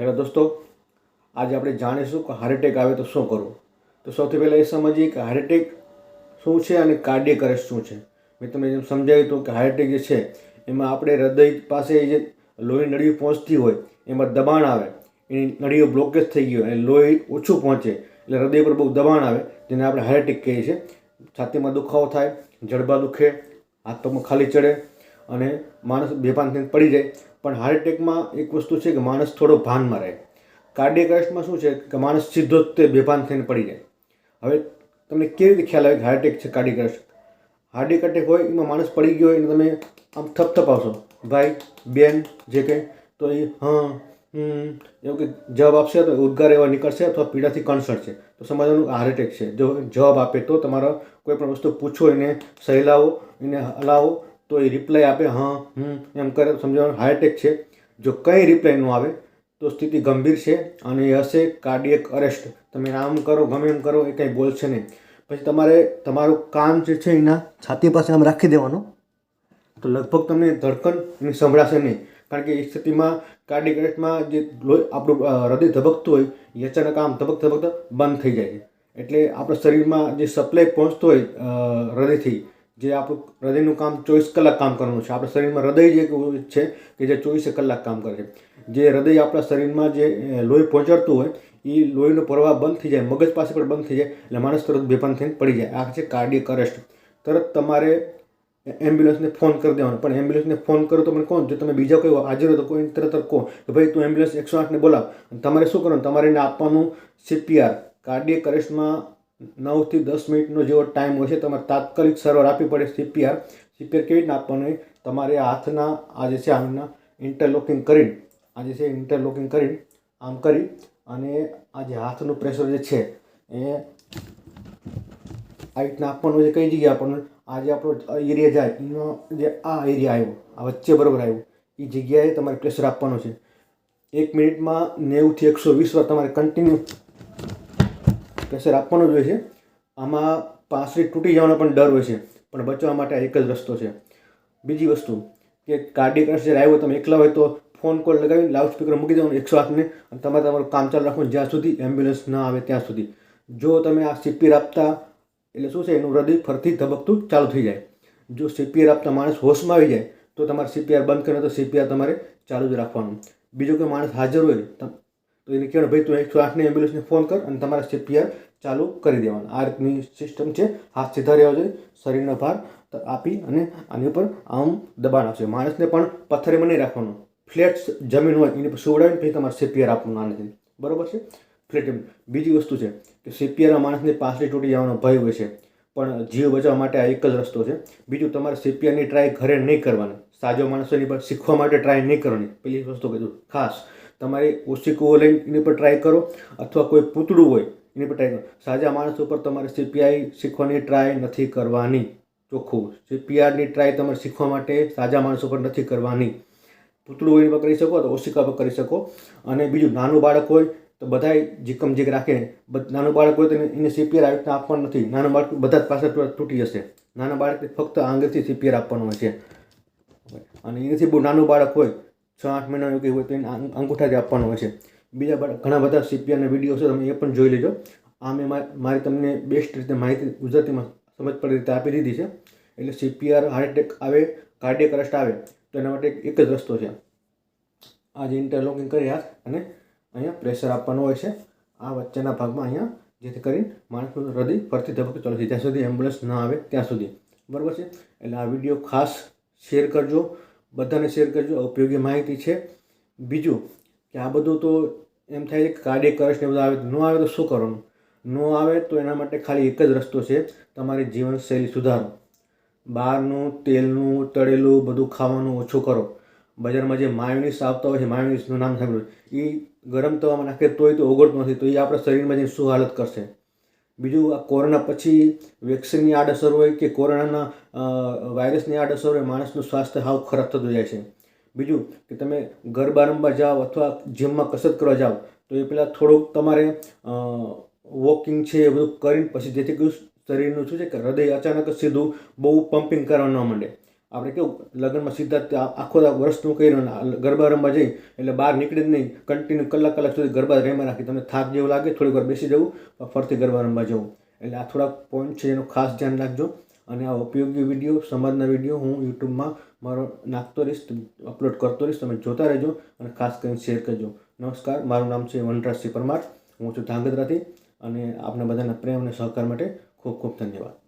Hello દોસ્તો, આજે આપણે જાણીશું કે હાર્ટ એટેક આવે તો શું કરવું? તો સૌથી પહેલાં એ સમજીએ કે હાર્ટ એટેક શું છે અને કાર્ડિયક અરેસ્ટ શું છે? મેં તમને જેમ સમજાવ્યું હતું કે હાર્ટ એટેક જે છે, એમાં આપણે હૃદય પાસે જે લોહી નળીઓ પહોંચતી હોય, એમાં દબાણ આવે. એની નળીઓ બ્લોકેજ થઈ ગયો અને લોહી ઓછું પહોંચે. એટલે હૃદય પર બહુ દબાણ આવે, જેને આપણે હાર્ટ એટેક કહીએ છીએ. છાતીમાં દુખાવો થાય, જડબા દુખે, હાથ પગમાં ખાલી ચડે અને માણસ બેભાન થઈને પડી જાય. પણ હાર્ટ એટેકમાં એક વસ્તુ છે કે માણસ થોડો ભાનમાં રહે. કાર્ડિયક અરેસ્ટમાં શું છે કે માણસ સીધો જ તે બેભાન થઈને પડી જાય. હવે તમને કેવી રીતે ખ્યાલ આવે કે હાર્ટ એટેક છે કાર્ડિયક અરેસ્ટ હાર્ડિયક અટેક હોય એમાં માણસ પડી ગયો હોય અને તમે આમ થપથપાવશો ભાઈ, બેન, જે કંઈ, તો એ હા એવું કે જવાબ આપશે તો ઉદ્ગાર એવા નીકળશે અથવા પીડાથી કન્સર્ટ છે. તો સમજવાનું હાર્ટ એટેક છે. જો જવાબ આપે તો તમારા કોઈ પણ વસ્તુ પૂછો એને, સહેલાવો, એને હલાવો તો એ રિપ્લાય આપે, હા, હમ, એમ કરે સમજવાનું હાર્ટ છે. જો કંઈ રિપ્લાય ન આવે, તો સ્થિતિ ગંભીર છે અને એ હશે કાર્ડિયક અરેસ્ટ તમે આમ કરો, ગમે એમ કરો, એ કંઈ બોલશે નહીં. પછી તમારે, તમારું કાન જે છે એના છાતી પાસે આમ રાખી દેવાનું. તો લગભગ તમને ધડકન સંભળાશે નહીં. કારણ કે એ સ્થિતિમાં કાર્ડિક અરેસ્ટમાં જે લોહી, આપણું હૃદય ધબકતું હોય, એ અચાનક આમ ધબક ધબકતા બંધ થઈ જાય એટલે આપણા શરીરમાં જે સપ્લાય પહોંચતો હોય હૃદયથી જે આપણું હૃદયનું કામ ચોવીસ કલાક કામ કરવાનું છે. આપણા શરીરમાં હૃદય જે છે કે જે ચોવીસે કલાક કામ કરે છે. જે હૃદય આપણા શરીરમાં જે લોહી પહોંચાડતું હોય એ લોહીનો પ્રવાહ બંધ થઈ જાય, મગજ પાસે પણ બંધ થઈ જાય, એટલે માણસ તરત બેભાન થઈને પડી જાય. આ છે કાર્ડિયક અરેસ્ટ. તરત તમારે એમ્બ્યુલન્સને ફોન કરી દેવાનો. પણ એમ્બ્યુલન્સને ફોન કરો તો મને કોણ જો તમે બીજા કોઈ હાજર તો કોઈ તરત કહો કે ભાઈ તું એમ્બ્યુલન્સ એકસો આઠને બોલાવ. તમારે શું કરવાનું? તમારે એને આપવાનું સીપીઆર. કાર્ડિયક અરેસ્ટમાં નવથી દસ મિનિટનો જેવો ટાઈમ હોય છે, તમારે તાત્કાલિક સર્વર આપવી પડે સીપીઆર સીપીઆર કેવી રીતના આપવાનું તમારે હાથના, આ જે છે આમના ઇન્ટરલોકિંગ કરીને, આ જે છે ઇન્ટરલોકિંગ કરીને આમ કરી અને આ જે હાથનું પ્રેશર જે છે એ આ રીતના આપવાનું છે, કઈ જગ્યાએ આપણને આ જે આપણો એરિયા જાય, એનો જે આ એરિયા આવ્યો, આ વચ્ચે બરાબર આવ્યો, એ જગ્યાએ તમારે પ્રેશર આપવાનું છે. એક મિનિટમાં નેવુંથી એકસો વીસ વાર તમારે કન્ટિન્યુ પ્રેશર આપવાનું જ હોય છે. આમાં પાંસળી તૂટી જવાનો પણ ડર હોય છે, પણ બચવા માટે એક જ રસ્તો છે. બીજી વસ્તુ કે કાર્ડિયક અરેસ્ટ જ્યારે આવ્યો તમે એકલા હોય તો ફોન કોલ લગાવીને લાઉડસ્પીકર મૂકી દેવાનું એકસો આઠને, અને તમારે તમારું કામ ચાલુ રાખવાનું જ્યાં સુધી એમ્બ્યુલન્સ ના આવે ત્યાં સુધી. જો તમે આ સીપીઆર આપતા, એટલે શું છે, એનું હૃદય ફરતી ધબકતું ચાલુ થઈ જાય. જો સીપીઆર આપતા માણસ હોશમાં આવી જાય, તો તમારે સીપીઆર બંધ કરીને તો સીપીઆર તમારે ચાલુ જ રાખવાનું. બીજો કોઈ માણસ હાજર હોય તો એને કહેવાનું, ભાઈ, તું એકસો આઠની એમ્બ્યુલન્સને ફોન કર અને તમારા સીપીઆર ચાલુ કરી દેવાનું. આ રીતની સિસ્ટમ છે. હાથ સીધા રહેવા જોઈએ, શરીરનો ભાર આપી અને આની ઉપર આમ દબાણ આપશે. માણસને પણ પથ્થરેમાં નહીં રાખવાનું. ફ્લેટ જમીન હોય, એની પર સુવડાવીને પછી તમારે સીપીઆર આપવાનું આનાથી બરોબર છે? ફ્લેટ બીજી વસ્તુ છે કે સીપીઆરમાં માણસની પાસળી તૂટી જવાનો ભય હોય છે. પણ જીવ બચાવવા માટે આ એક જ રસ્તો છે. બીજું, તમારે સીપીઆરની ટ્રાય ઘરે નહીં કરવાની. સાજો માણસોની પર શીખવા માટે ટ્રાય નહીં કરવાની. પેલી વસ્તુ કીધું, ખાસ, તમારે ઓશિકુઓ લઈને એની પર ટ્રાય કરો અથવા કોઈ પૂતળું હોય એની પર ટ્રાય કરો. સાજા માણસો પર તમારે સીપીઆઈ શીખવાની ટ્રાય નથી કરવાની. ચોખ્ખું. સીપીઆરની ટ્રાય તમારે શીખવા માટે સાજા માણસો પર નથી કરવાની. પૂતળું હોય એની પર કરી શકો તો ઓશિકા પર કરી શકો. અને બીજું, નાનું બાળક હોય તો બધાય જીકમ જીક રાખે નાનું બાળક હોય તો એને- સીપીઆર આવી રીતના આપવાનું નથી. નાનું બાળક બધા જ પાસે તૂટી જશે. નાના બાળકને ફક્ત આંગળથી સીપીઆર આપવાનું હોય છે. અને એનાથી બહુ નાનું બાળક હોય, છ, આઠ મહિનાનું એવું હોય તો એને અંગૂઠાથી આપવાનું હોય છે. બીજા બાળક ઘણા બધા સીપીઆરના વીડિયો છે, તમે એ પણ જોઈ લેજો. આ મેં મા- મારી તમને બેસ્ટ રીતે માહિતી ગુજરાતીમાં સમજ પડે રીતે આપી દીધી છે. એટલે સીપીઆર હાર્ટ એટેક આવે કાર્ડિયક અરેસ્ટ આવે, તો એના માટે એક જ રસ્તો છે. આજે ઇન્ટરલોકિંગ કરી હાથ અને અહીંયા પ્રેશર આપવાનું હોય છે. આ વચ્ચેના ભાગમાં અહીંયા જેથી કરીને માણસનું હૃદય ફરતી ધબકતું ચાલુ છે જ્યાં સુધી એમ્બ્યુલન્સ ના આવે ત્યાં સુધી. બરાબર છે? એટલે આ વીડિયો ખાસ શેર કરજો. બધાને શેર કરજો. ઉપયોગી માહિતી છે. બીજું કે આ બધું તો એમ થાય છે કે કાર્ડિયક અરેસ્ટ ને બધું આવે ન આવે તો શું કરવાનું? ન આવે તો એના માટે ખાલી એક જ રસ્તો છે. તમારી જીવનશૈલી સુધારો. બહારનું તેલનું, તળેલું બધું ખાવાનું ઓછું કરો. બજારમાં જે માયોનીસ આવતા હોય છે માયોનીસનું નામ સાંભળ્યું. એ ગરમ તવામાં નાખે, તોય તો ઓગળતું નથી, તો એ આપણા શરીરમાં જઈને શું હાલત કરશે? બીજું, આ કોરોના પછી વેક્સિનની આડઅસર હોય કે કોરોનાના વાયરસની આડઅસર હોય, માણસનું સ્વાસ્થ્ય હાવ ખરાબ થતું જાય છે. બીજું, કે તમે ગરબા રમવા જાઓ અથવા જીમમાં કસરત કરવા જાઓ, તો એ પહેલાં થોડુંક તમારે વોકિંગ છે એ બધું કરીને પછી જેથી શરીરનું શું છે કે હૃદય અચાનક સીધું બહુ પમ્પિંગ કરવા ન માંડે. આપણે કેવું, લગ્નમાં સીધા આખો વર્ષનું કર્યું ગરબા રમવા જઈ, એટલે બહાર નીકળી જ નહીં. કન્ટિન્યુ કલાક કલાક સુધી ગરબા રમવા રાખી. તમને થાક જેવું લાગે, થોડીક વાર બેસી જવું ફરતી ગરબા રમવા જવું. એટલે આ થોડાક પોઈન્ટ છે એનું ખાસ ધ્યાન રાખજો. અને આ ઉપયોગી વીડિયો, સમાજના વીડિયો હું યુટ્યુબમાં મારો નાખતો રહીશ અપલોડ કરતો રહીશ. તમે જોતા રહેજો અને ખાસ કરીને શેર કરજો. નમસ્કાર, મારું નામ છે વનરાજસિંહ પરમાર. હું છું ધાંગધ્રાથી. અને આપણા બધાના પ્રેમ અને સહકાર માટે ખૂબ ખૂબ ધન્યવાદ.